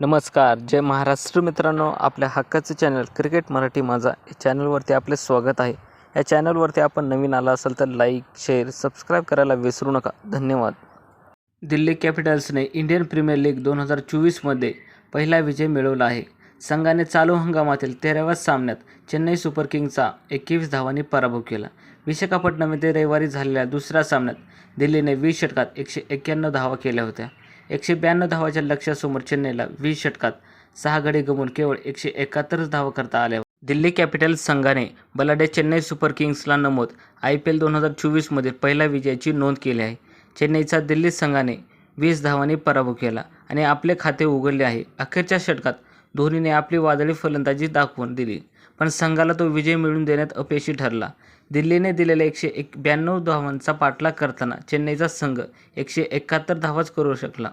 नमस्कार जय महाराष्ट्र मित्रांनो आपल्या हक्काचं चॅनल क्रिकेट मराठी माझा या चॅनलवरती आपले स्वागत आहे. या चॅनलवरती आपण नवीन आला असाल तर लाईक शेअर सबस्क्राईब करायला विसरू नका. धन्यवाद. दिल्ली कॅपिटल्सने इंडियन प्रीमियर लीग दोन हजार चोवीसमध्ये पहिला विजय मिळवला आहे. संघाने चालू हंगामातील तेराव्या सामन्यात चेन्नई सुपर किंग्सचा एकवीस धावांनी पराभव केला. विशाखापट्टणम येथे रविवारी झालेल्या दुसऱ्या सामन्यात दिल्लीने वीस षटकात एकशे एक्क्याण्णव धावा केल्या होत्या. एकशे ब्याण्णव धावाच्या लक्ष्यासमोर चेन्नईला वीस षटकात सहा गडी गमून केवळ एकशे एकाहत्तरच धावा करता आल्या. दिल्ली कॅपिटल्स संघाने बलाढ्य चेन्नई सुपर किंग्सला नमूद आय पी एल दोन हजार चोवीसमध्ये पहिल्या विजयाची नोंद केली आहे. चेन्नईचा दिल्ली संघाने वीस धावांनी पराभव केला आणि आपले खाते उघडले आहे. अखेरच्या षटकात धोनीने आपली वादळी फलंदाजी दाखवून दिली पण संघाला तो विजय मिळवून देण्यात अपयशी ठरला. दिल्लीने दिलेल्या एकशे एक ब्याण्णव धावांचा पाठलाग करताना चेन्नईचा संघ एकशे एकाहत्तर धावाच करू शकला.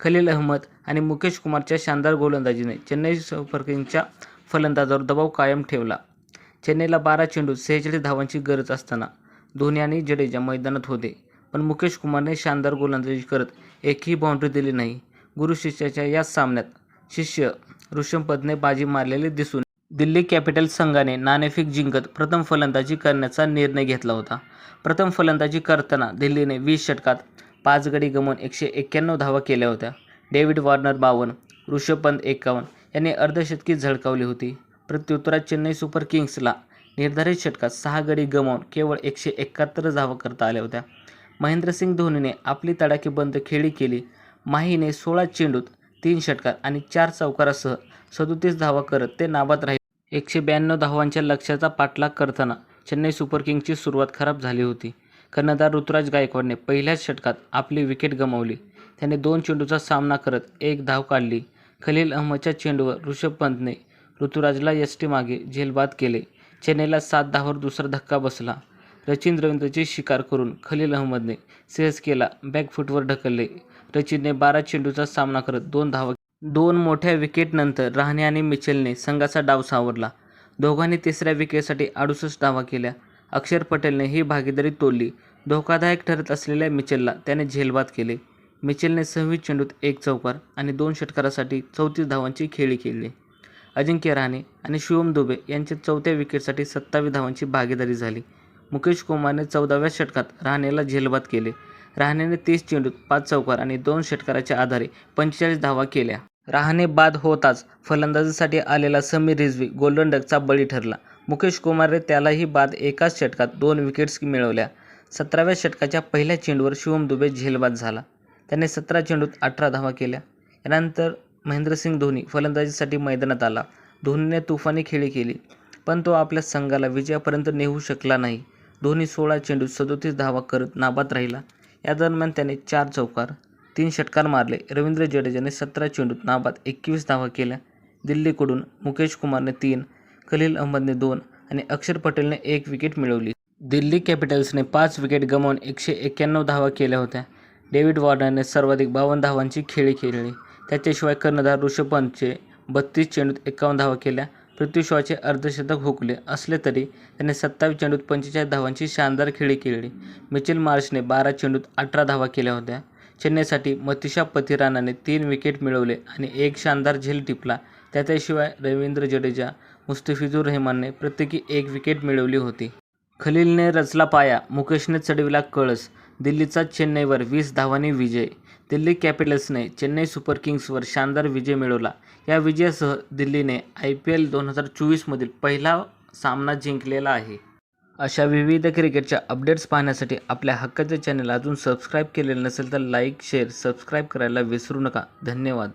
खलील अहमद आणि मुकेश कुमारच्या शानदार गोलंदाजीने चेन्नई सुपर किंग्सच्या फलंदाजावर दबाव कायम ठेवला. चेन्नईला बारा चेंडू सेहेचाळीस धावांची गरज असताना धोनी आणि जडेजा मैदानात होते पण मुकेश कुमारने शानदार गोलंदाजी करत एकही बाउंड्री दिली नाही. गुरु शिष्याच्या या सामन्यात शिष्य ऋषभ बाजी मारलेली दिसून दिल्ली कॅपिटल्स संघाने नाणेफेक जिंकत प्रथम फलंदाजी करण्याचा निर्णय घेतला होता. प्रथम फलंदाजी करताना दिल्लीने वीस षटकात पाच गडी गमवून एकशे एक्क्याण्णव धावा केल्या होत्या. डेव्हिड वॉर्नर बावन्न ऋषभ पंत एकावन्न यांनी अर्धशतकी झळकावली होती. प्रत्युत्तरात चेन्नई सुपर किंग्सला निर्धारित षटकात सहा गडी गमावून केवळ एकशे एकाहत्तर धावा करता आल्या होत्या. महेंद्रसिंग धोनीने आपली तडाखेबंद खेळी केली. माहीने सोळा चेंडूत तीन षटकार आणि चार चौकारासह सदोतीस धावा करत ते नाबाद राहिले. एकशे ब्याण्णव धावांच्या लक्ष्याचा पाठलाग करताना चेन्नई सुपर किंग्सची सुरुवात खराब झाली होती. कर्णधार ऋतुराज गायकवाडने पहिल्याच षटकात आपली विकेट गमावली. त्याने दोन चेंडूचा सामना करत एक धाव काढली. खलील अहमदच्या चेंडूवर ऋषभ पंतने ऋतुराजला यष्टीमागे झेलबाद केले. चेन्नईला सात धावावर दुसरा धक्का बसला. रचिन रवींद्रची शिकार करून खलील अहमदने सेज केला बॅकफूटवर ढकलले. रचिनने बारा चेंडूचा सामना करत दोन धावा दोन मोठ्या विकेटनंतर रहाणे आणि मिचेलने संघाचा डाव सावरला. दोघांनी तिसऱ्या विकेटसाठी अडुसष्ट धावा केल्या. अक्षर पटेलने ही भागीदारी तोडली. धोकादायक ठरत असलेल्या मिचेलला त्याने झेलबाद केले. मिचेलने सव्वीस चेंडूत एक चौकार आणि दोन षटकारासाठी चौतीस धावांची खेळी खेळली. अजिंक्य रहाणे आणि शिवम दुबे यांच्या चौथ्या विकेटसाठी सत्तावीस धावांची भागीदारी झाली. मुकेश कुमारने चौदाव्या षटकात रहाणेला झेलबाद केले. रहाणेने तीस चेंडूत पाच चौकार आणि दोन षटकाराच्या आधारे पंचेचाळीस धावा केल्या. रहाणे बाद होताच फलंदाजीसाठी आलेला समीर रिझवी गोल्डन डकचा बळी ठरला. मुकेश कुमारने त्यालाही बाद एकाच षटकात दोन विकेट्स मिळवल्या. सतराव्या षटकाच्या पहिल्या चेंडूवर शिवम दुबे झेलबाद झाला. त्याने सतरा चेंडूत अठरा धावा केल्या. यानंतर महेंद्रसिंग धोनी फलंदाजीसाठी मैदानात आला. धोनीने तुफानी खेळी केली पण तो आपल्या संघाला विजयापर्यंत नेऊ शकला नाही. धोनी सोळा चेंडूत सदोतीस धावा करत नाबाद राहिला. या दरम्यान त्याने चार चौकार तीन षटकार मारले. रवींद्र जडेजाने सतरा चेंडूत नाबाद एकवीस धावा केल्या. दिल्लीकडून मुकेश कुमारने तीन खलील अहमदने दोन आणि अक्षर पटेलने एक विकेट मिळवली. दिल्ली कॅपिटल्सने पाच विकेट गमावून एकशे एक्क्याण्णव धावा केल्या होत्या. डेव्हिड वॉर्नरने सर्वाधिक बावन्न धावांची खेळी खेळली. त्याच्याशिवाय कर्णधार ऋषभ पंतचे बत्तीस चेंडूत एकावन्न धावा केल्या. पृथ्वी शॉचे अर्धशतक हुकले असले तरी त्याने सत्तावीस चेंडूत पंचेचाळीस धावांची शानदार खेळी खेळली मिचेल मार्शने बारा चेंडूत अठरा धावा केल्या होत्या. चेन्नईसाठी मतिशा पथिरानाने तीन विकेट मिळवले आणि एक शानदार झेल टिपला. त्याच्याशिवाय रवींद्र जडेजा मुस्तफिजूर रहमानने प्रत्येकी एक विकेट मिळवली होती. खलीलने रचला पाया मुकेशने चढविला कळस दिल्लीचा चेन्नईवर वीस धावांनी विजय. दिल्ली कॅपिटल्सने चेन्नई सुपर किंग्सवर शानदार विजय मिळवला. या विजयासह दिल्लीने आय पी एल दोन हजार चोवीसमधील पहिला सामना जिंकलेला आहे. अशा विविध क्रिकेटच्या अपडेट्स पाहण्यासाठी आपल्या हक्काचे चॅनल अजून सबस्क्राईब केलेलं नसेल तर लाईक शेअर सबस्क्राईब करायला विसरू नका. धन्यवाद.